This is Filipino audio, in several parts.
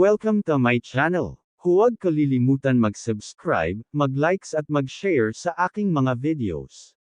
Welcome to my channel. Huwag kalilimutan mag-subscribe, mag-likes at mag-share sa aking mga videos.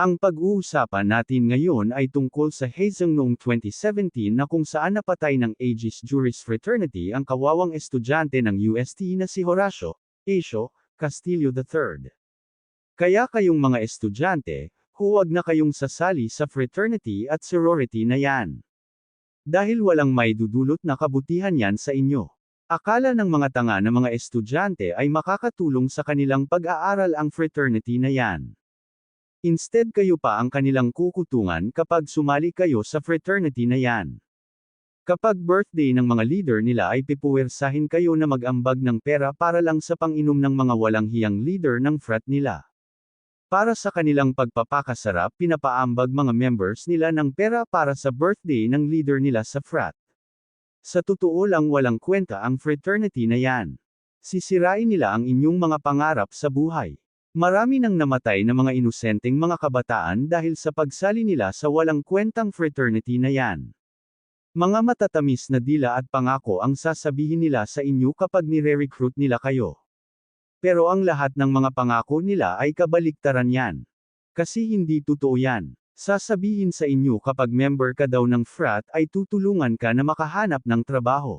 Ang pag-uusapan natin ngayon ay tungkol sa Hazing noong 2017 na kung saan napatay ng Aegis Juris Fraternity ang kawawang estudyante ng UST na si Horacio, Acio, Castillo III. Kaya kayong mga estudyante, huwag na kayong sasali sa fraternity at sorority na yan. Dahil walang may dudulot na kabutihan yan sa inyo. Akala ng mga tanga na mga estudyante ay makakatulong sa kanilang pag-aaral ang fraternity na yan. Instead kayo pa ang kanilang kukutungan kapag sumali kayo sa fraternity na yan. Kapag birthday ng mga leader nila ay pipuwersahin kayo na mag-ambag ng pera para lang sa panginom ng mga walang hiyang leader ng frat nila. Para sa kanilang pagpapakasarap pinapaambag mga members nila ng pera para sa birthday ng leader nila sa frat. Sa totoo lang walang kwenta ang fraternity na yan. Sisirain nila ang inyong mga pangarap sa buhay. Marami nang namatay na mga inosenteng mga kabataan dahil sa pagsali nila sa walang kwentang fraternity na yan. Mga matatamis na dila at pangako ang sasabihin nila sa inyo kapag nire-recruit nila kayo. Pero ang lahat ng mga pangako nila ay kabaliktaran yan. Kasi hindi totoo yan. Sasabihin sa inyo kapag member ka daw ng frat ay tutulungan ka na makahanap ng trabaho.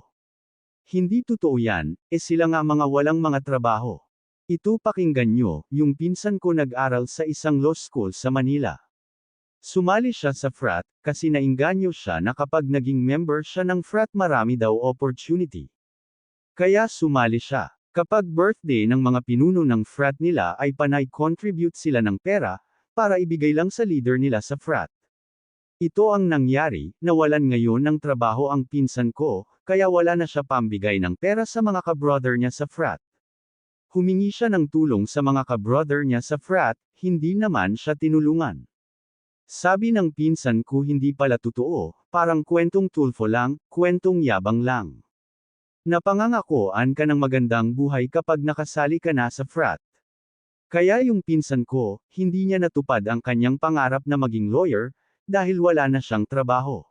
Hindi totoo yan, e sila nga mga walang mga trabaho. Ito pakinggan nyo, yung pinsan ko nag-aral sa isang law school sa Manila. Sumali siya sa frat, kasi nainganyo siya na kapag naging member siya ng frat marami daw opportunity. Kaya sumali siya. Kapag birthday ng mga pinuno ng frat nila ay panay contribute sila ng pera, para ibigay lang sa leader nila sa frat. Ito ang nangyari, nawalan ngayon ng trabaho ang pinsan ko, kaya wala na siya pambigay ng pera sa mga kabrother niya sa frat. Humingi siya ng tulong sa mga kabrother niya sa frat, hindi naman siya tinulungan. Sabi ng pinsan ko hindi pala totoo, parang kwentong tulfo lang, kwentong yabang lang. Napangangakoan ka ng magandang buhay kapag nakasali ka na sa frat. Kaya yung pinsan ko, hindi niya natupad ang kanyang pangarap na maging lawyer, dahil wala na siyang trabaho.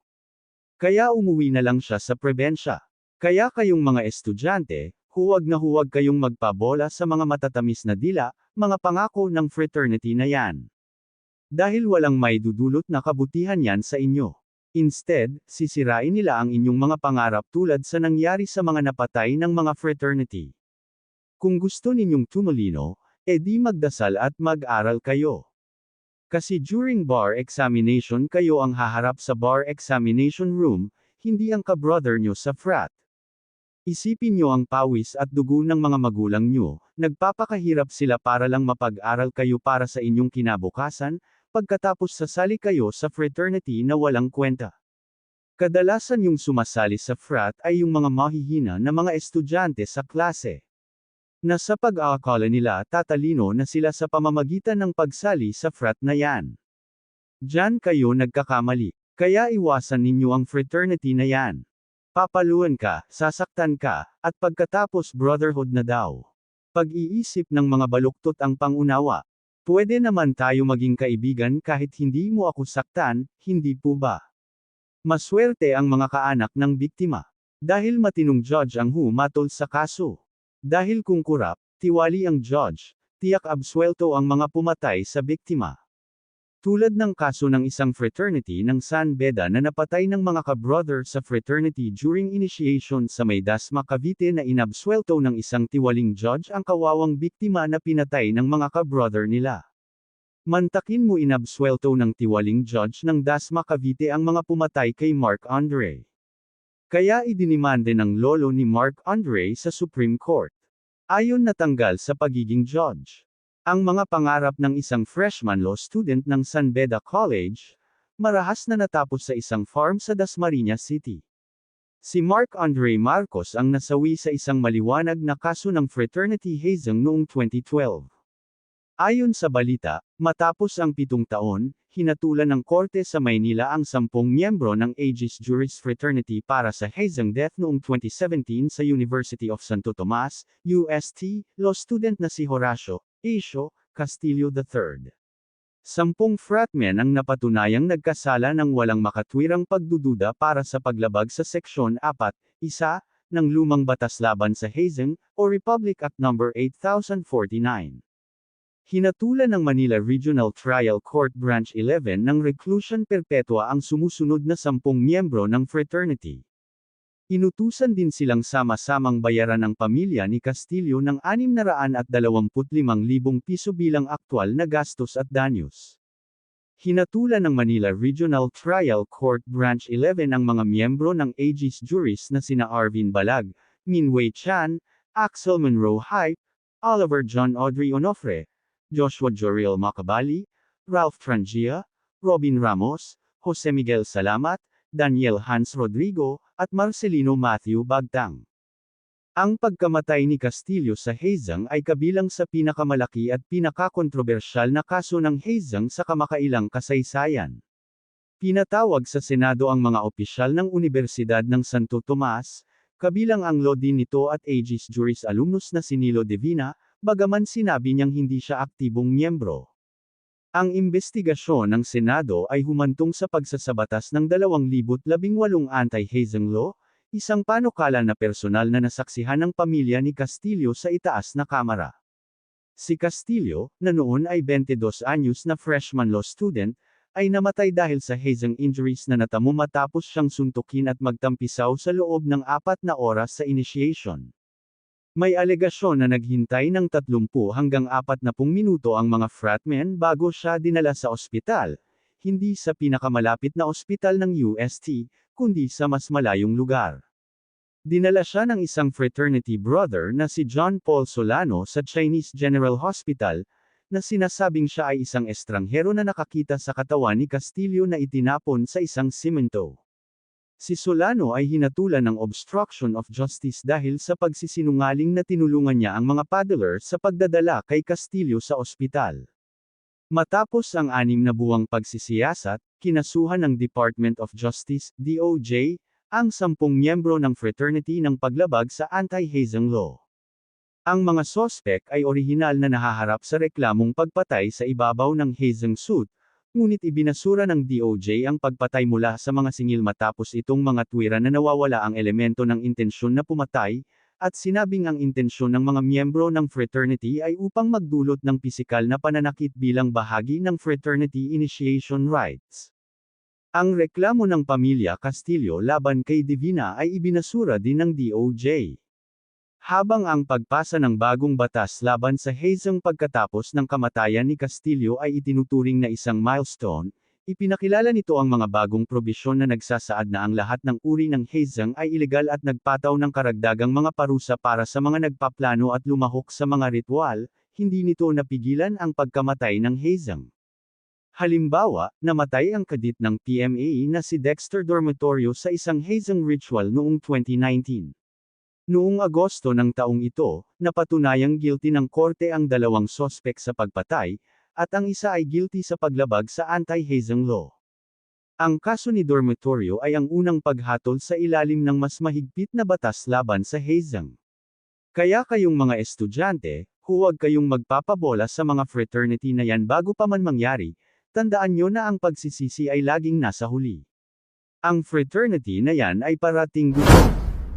Kaya umuwi na lang siya sa prebensya. Kaya kayong mga estudyante, huwag na huwag kayong magpabola sa mga matatamis na dila, mga pangako ng fraternity na yan. Dahil walang may dudulot na kabutihan yan sa inyo. Instead, sisirain nila ang inyong mga pangarap tulad sa nangyari sa mga napatay ng mga fraternity. Kung gusto ninyong tumulino, edi magdasal at mag-aral kayo. Kasi during bar examination kayo ang haharap sa bar examination room, hindi ang kabrother nyo sa frat. Isipin nyo ang pawis at dugo ng mga magulang nyo, nagpapakahirap sila para lang mapag-aral kayo para sa inyong kinabukasan, pagkatapos sasali kayo sa fraternity na walang kwenta. Kadalasan yung sumasali sa frat ay yung mga mahihina na mga estudyante sa klase. Na sa pag-aakala nila tatalino na sila sa pamamagitan ng pagsali sa frat na yan. Diyan kayo nagkakamali. Kaya iwasan ninyo ang fraternity na yan. Papaluan ka, sasaktan ka, at pagkatapos brotherhood na daw. Pag-iisip ng mga baluktot ang pangunawa. Pwede naman tayo maging kaibigan kahit hindi mo ako saktan, hindi po ba? Maswerte ang mga kaanak ng biktima. Dahil matinong judge ang humatol sa kaso. Dahil kung kurap, tiwali ang judge, tiyak absuelto ang mga pumatay sa biktima. Tulad ng kaso ng isang fraternity ng San Beda na napatay ng mga kabrother sa fraternity during initiation sa May Dasma Cavite na inabsuelto ng isang tiwaling judge ang kawawang biktima na pinatay ng mga kabrother nila. Mantakin mo inabsuelto ng tiwaling judge ng Dasma Cavite ang mga pumatay kay Mark Andre. Kaya idinimande ng lolo ni Mark Andre sa Supreme Court. Ayon natanggal sa pagiging judge. Ang mga pangarap ng isang freshman law student ng San Beda College, marahas na natapos sa isang farm sa Dasmariñas City. Si Mark Andre Marcos ang nasawi sa isang maliwanag na kaso ng fraternity hazing noong 2012. Ayon sa balita, matapos ang pitong taon, hinatulan ng korte sa Maynila ang sampung miyembro ng Aegis Juris Fraternity para sa hazing death noong 2017 sa University of Santo Tomas, UST, law student na si Horacio, Acio, Castillo III. Sampung fratmen ang napatunayang nagkasala ng walang makatwirang pagdududa para sa paglabag sa Seksyon 4, isa, ng lumang batas laban sa hazing, o Republic Act No. 8049. Hinatulan ng Manila Regional Trial Court Branch 11 ng reclusion perpetua ang sumusunod na sampung miyembro ng fraternity. Inutusan din silang sama-samang bayaran ang pamilya ni Castillo ng 625,000 piso bilang aktwal na gastos at danyos. Hinatulan ng Manila Regional Trial Court Branch 11 ang mga miyembro ng Aegis Juris na sina Arvin Balag, Minwei Chan, Axel Monroe Hype, Oliver John Audrey Onofre, Joshua Joriel Macabali, Ralph Trangia, Robin Ramos, Jose Miguel Salamat, Daniel Hans Rodrigo, at Marcelino Matthew Bagtang. Ang pagkamatay ni Castillo sa hazing ay kabilang sa pinakamalaki at pinakakontrobersyal na kaso ng hazing sa kamakailang kasaysayan. Pinatawag sa Senado ang mga opisyal ng Universidad ng Santo Tomas, kabilang ang law din nito at Aegis Juris alumnus na si Nilo Divina, bagaman sinabi niyang hindi siya aktibong miyembro. Ang investigasyon ng Senado ay humantong sa pagsasabatas ng 2018 anti-hazing law, isang panukala na personal na nasaksihan ng pamilya ni Castillo sa itaas na kamara. Si Castillo, na noon ay 22 anyos na freshman law student, ay namatay dahil sa hazing injuries na natamo matapos siyang suntukin at magtampisaw sa loob ng apat na oras sa initiation. May alegasyon na naghintay ng 30 hanggang 40 minuto ang mga fratmen bago siya dinala sa ospital, hindi sa pinakamalapit na ospital ng UST, kundi sa mas malayong lugar. Dinala siya ng isang fraternity brother na si John Paul Solano sa Chinese General Hospital, na sinasabing siya ay isang estranghero na nakakita sa katawan ni Castillo na itinapon sa isang simento. Si Solano ay hinatulan ng obstruction of justice dahil sa pagsisinungaling na tinulungan niya ang mga paddler sa pagdadala kay Castillo sa ospital. Matapos ang anim na buwang pagsisiyasat, kinasuhan ng Department of Justice, DOJ, ang sampung miyembro ng fraternity ng paglabag sa anti-hazing law. Ang mga sospek ay orihinal na nahaharap sa reklamong pagpatay sa ibabaw ng hazing suit, ngunit ibinasura ng DOJ ang pagpatay mula sa mga singil matapos itong mga tuwira na nawawala ang elemento ng intensyon na pumatay, at sinabing ang intensyon ng mga miyembro ng fraternity ay upang magdulot ng pisikal na pananakit bilang bahagi ng fraternity initiation rites. Ang reklamo ng pamilya Castillo laban kay Divina ay ibinasura din ng DOJ. Habang ang pagpasa ng bagong batas laban sa hazing pagkatapos ng kamatayan ni Castillo ay itinuturing na isang milestone, ipinakilala nito ang mga bagong probisyon na nagsasaad na ang lahat ng uri ng hazing ay ilegal at nagpataw ng karagdagang mga parusa para sa mga nagpaplano at lumahok sa mga ritual, hindi nito napigilan ang pagkamatay ng hazing. Halimbawa, namatay ang kadit ng PMA na si Dexter Dormitorio sa isang hazing ritual noong 2019. Noong Agosto ng taong ito, napatunayang guilty ng korte ang dalawang sospek sa pagpatay, at ang isa ay guilty sa paglabag sa anti-hazing law. Ang kaso ni Dormitorio ay ang unang paghatol sa ilalim ng mas mahigpit na batas laban sa hazing. Kaya kayong mga estudyante, huwag kayong magpapabola sa mga fraternity na yan bago pa man mangyari, tandaan nyo na ang pagsisisi ay laging nasa huli. Ang fraternity na yan ay parating gusto.